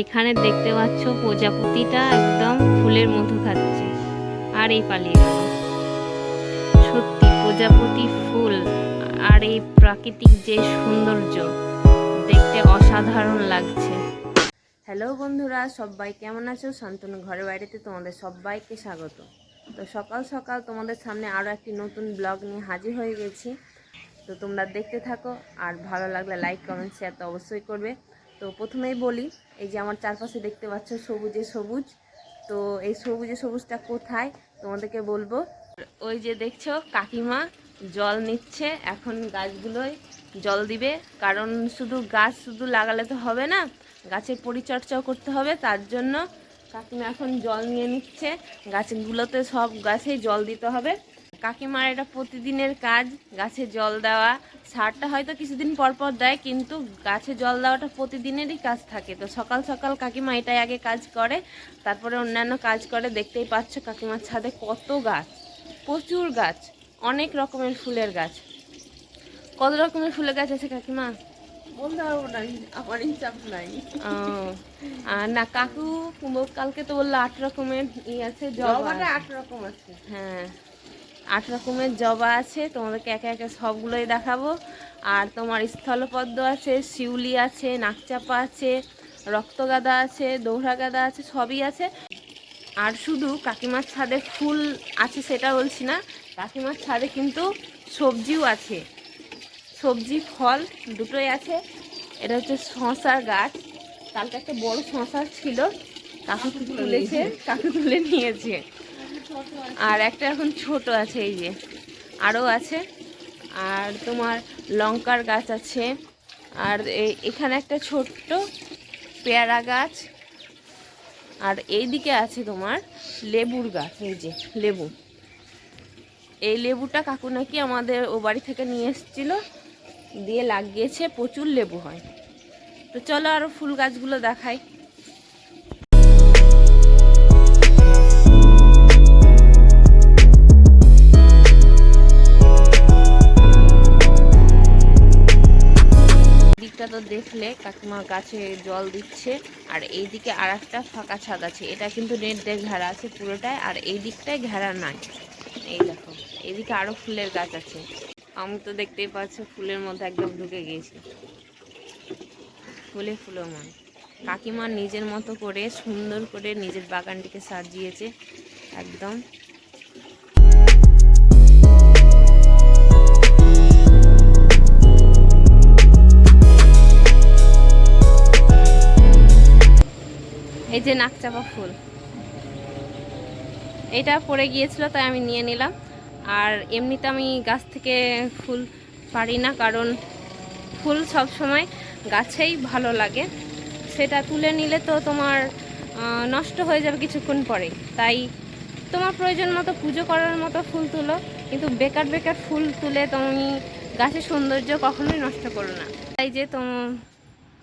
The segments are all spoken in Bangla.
এখানে দেখতে পাচ্ছ প্রজাপতিটা একদম ফুলের মধু খাচ্ছে আর এই পালিয়ে গেল। সত্যি প্রজাপতি ফুল আর এই প্রাকৃতিক যে সৌন্দর্য দেখতে অসাধারণ লাগছে। হ্যালো বন্ধুরা, সবাই কেমন আছো? শান্তনু ঘরে বাইরেতে তোমাদের সবাইকে স্বাগত। তো সকাল সকাল তোমাদের সামনে আরও একটি নতুন ব্লগ নিয়ে হাজির হয়ে গেছি। তো তোমরা দেখতে থাকো, আর ভালো লাগলে লাইক কমেন্ট শেয়ার তো অবশ্যই করবে। তো প্রথমেই বলি, এই যে আমার চারপাশে দেখতে পাচ্ছ সবুজে সবুজ। তো এই সবুজে সবুজটা কোথায় তোমাদেরকে বলব? ওই যে দেখছ, কাকিমা জল নিচ্ছে, এখন গাছগুলোয় জল দিবে। কারণ শুধু গাছ শুধু লাগালে তো হবে না, গাছের পরিচর্যাও করতে হবে, তার জন্য কাকিমা এখন জল নিয়ে নিচ্ছে। গাছগুলোতে সব গাছেই জল দিতে হবে। কাকিমার এটা প্রতিদিনের কাজ গাছে জল দেওয়া। সারটা হয়তো কিছুদিন পর পর দেয় কিন্তু গাছে জল দেওয়াটা প্রতিদিনেরই কাজ থাকে। তো সকাল সকাল কাকিমা এটাই আগে কাজ করে তারপরে অন্যান্য কাজ করে। দেখতেই পাচ্ছ কাকিমার ছাদে কত গাছ প্রচুর গাছ অনেক রকমের ফুলের গাছ। কত রকমের ফুলের গাছ আছে কাকিমা? বলতে পারব না আমার হিসাব নাই। ও, আর না কাকু কালকে তো বলল আট রকমের ই আছে জবা আট রকম আছে। হ্যাঁ। আট রকমের জবা আছে তোমাদেরকে একে একে সবগুলোই দেখাবো। আর তোমার স্থলপদ্ম আছে শিউলি আছে নাকচাপা আছে রক্তগাদা আছে দৌড়া গাদা আছে সবই আছে। আর শুধু কাকিমার ছাদে ফুল আছে সেটা বলছি না কাকিমার ছাদে কিন্তু সবজিও আছে। সবজি ফল দুটোই আছে। এটা হচ্ছে শশার গাছ। কালকে একটা বড় শশা ছিল কাকু তুলেছে। কাকু তুলে নিয়েছে। আর একটা এখন ছোট আছে, এই যে। আরও আছে। আর তোমার লঙ্কার গাছ আছে। আর এখানে একটা ছোট্ট পেয়ারা গাছ। আর এই দিকে আছে তোমার লেবুর গাছ, এই যে, লেবু। এই লেবুটা কাকু নাকি আমাদের ও বাড়ি থেকে নিয়ে এসেছিল। দিয়ে লাগিয়েছে, প্রচুর লেবু হয়। তো চলো আরও ফুল গাছগুলো দেখাই। দেখলে কাকিমা গাছে জল দিচ্ছে, আর এই দিকে আর একটা ফাঁকা ছাদ আছে। এটা কিন্তু নেট দিয়ে ঘেরা আছে পুরোটাই, আর এই দিকটায় ঘেরা নাই। এই দেখো, এইদিকে আরও ফুলের গাছ আছে। আমি তো দেখতেই পাচ্ছ ফুলের মধ্যে একদম ঢুকে গিয়েছি। ফুলে ফুলো মন। কাকিমা নিজের মতো করে সুন্দর করে নিজের বাগানটিকে সাজিয়েছে, একদম। এই যে নাকচাপা ফুল। এটা পড়ে গিয়েছিল, তাই আমি নিয়ে নিলাম। আর এমনিতে আমি গাছ থেকে ফুল পারি না, কারণ ফুল সব সময় গাছেই ভালো লাগে। সেটা তুলে নিলে তো তোমার নষ্ট হয়ে যাবে কিছুক্ষণ পরে। তাই তোমার প্রয়োজন মতো পুজো করার মতো ফুল তুলো, কিন্তু বেকার বেকার ফুল তুলে তুমি গাছের সৌন্দর্য কখনোই নষ্ট করো না। তাই যে তোম,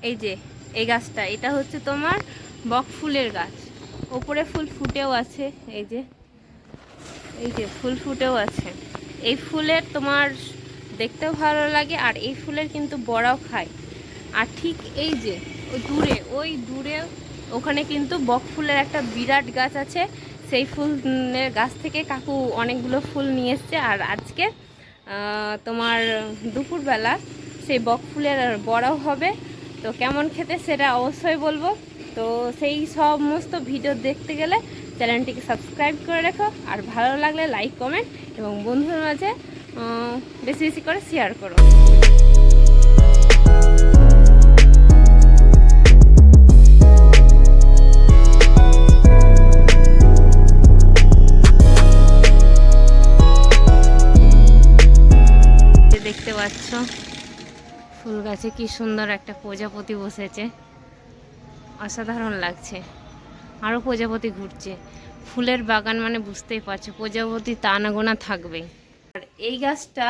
এই যে, এই গাছটা, এটা হচ্ছে তোমার বক ফুলের গাছ। ওপরে ফুল ফুটেও আছে, এই যে এই যে ফুল ফুটেও আছে। এই ফুলের তোমার দেখতেও ভালো লাগে আর এই ফুলের কিন্তু বড়াও খায়। আর ঠিক এই যে দূরে, ওই দূরে ওখানে কিন্তু বক ফুলের একটা বিরাট গাছ আছে। সেই ফুলের গাছ থেকে কাকু অনেকগুলো ফুল নিয়ে এসছে আর আজকে তোমার দুপুরবেলা সেই বক ফুলের বড়াও হবে। তো কেমন খেতে সেটা অবশ্যই বলব। তো সেই সমস্ত ভিডিও দেখতে গেলে চ্যানেলটিকে সাবস্ক্রাইব করে রেখো, আর ভালো লাগলে লাইক, কমেন্ট এবং বন্ধুর মাঝে বেশি বেশি করে শেয়ার করো। দেখতে পাচ্ছ। ফুল গাছে কি সুন্দর একটা প্রজাপতি বসেছে। অসাধারণ লাগছে। আরও প্রজাপতি ঘুরছে। ফুলের বাগান মানে বুঝতেই পারছ, প্রজাপতি তানাগোনা থাকবে আর এই গাছটা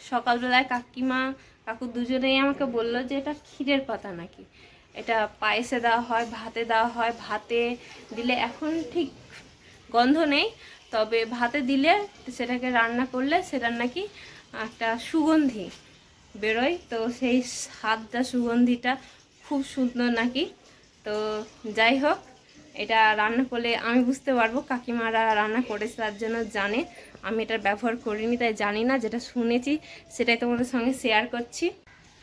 সকালবেলায় কাকিমা, কাকু দুজনেই আমাকে বলল যে এটা ক্ষীরের পাতা নাকি। এটা পায়েসে দেওয়া হয়, ভাতে দেওয়া হয়, ভাতে দিলে এখন ঠিক গন্ধ নেই, তবে ভাতে দিলে সেটাকে রান্না করলে সেটার নাকি একটা সুগন্ধি। বেরোয়। তো সেই স্বাদটা, সুগন্ধিটা খুব সুন্দর নাকি? তো যাই হোক, এটা রান্না করলে আমি বুঝতে পারব, কাকিমারা রান্না করেছে তার জন্য জানে। আমি এটার ব্যবহার করিনি, তাই জানি না, যেটা শুনেছি সেটাই তোমাদের সঙ্গে শেয়ার করছি।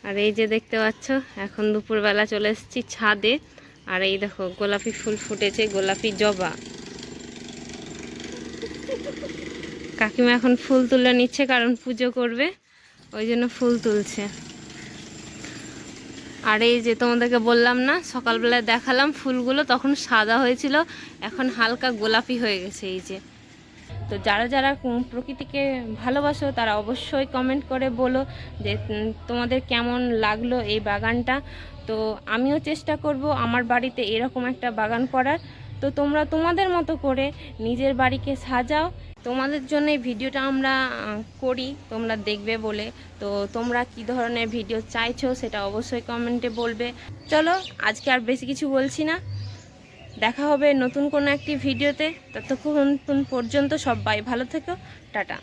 আর এই যে দেখতে পাচ্ছ, এখন দুপুরবেলা চলে এসেছি ছাদে। আর এই দেখো, গোলাপি ফুল ফুটেছে, গোলাপি জবা। কাকিমা এখন ফুল তুলে নিচ্ছে, কারণ পুজো করবে। ওই জন্য ফুল তুলছে। আর এই যে তোমাদেরকে বললাম না, সকালবেলায় দেখালাম ফুলগুলো, তখন সাদা হয়েছিল, এখন হালকা গোলাপি হয়ে গেছে এই যে। তো যারা যারা প্রকৃতিকে ভালোবাসো, তারা অবশ্যই কমেন্ট করে বলো যে তোমাদের কেমন লাগল এই বাগানটা। তো আমিও চেষ্টা করব আমার বাড়িতে এরকম একটা বাগান করার। তো তোমরা তোমাদের মতো করে নিজের বাড়িকে সাজাও। তোমাদের জন্য এই ভিডিওটা আমরা করি, তোমরা দেখবে বলে। তো তোমরা কি ধরনের ভিডিও চাইছো সেটা অবশ্যই কমেন্টে বলবে। চলো, আজকে আর বেশি কিছু বলছি না। দেখা হবে নতুন কোনো একটি ভিডিওতে। ততক্ষণ পর্যন্ত সবাই ভালো থেকো। টাটা।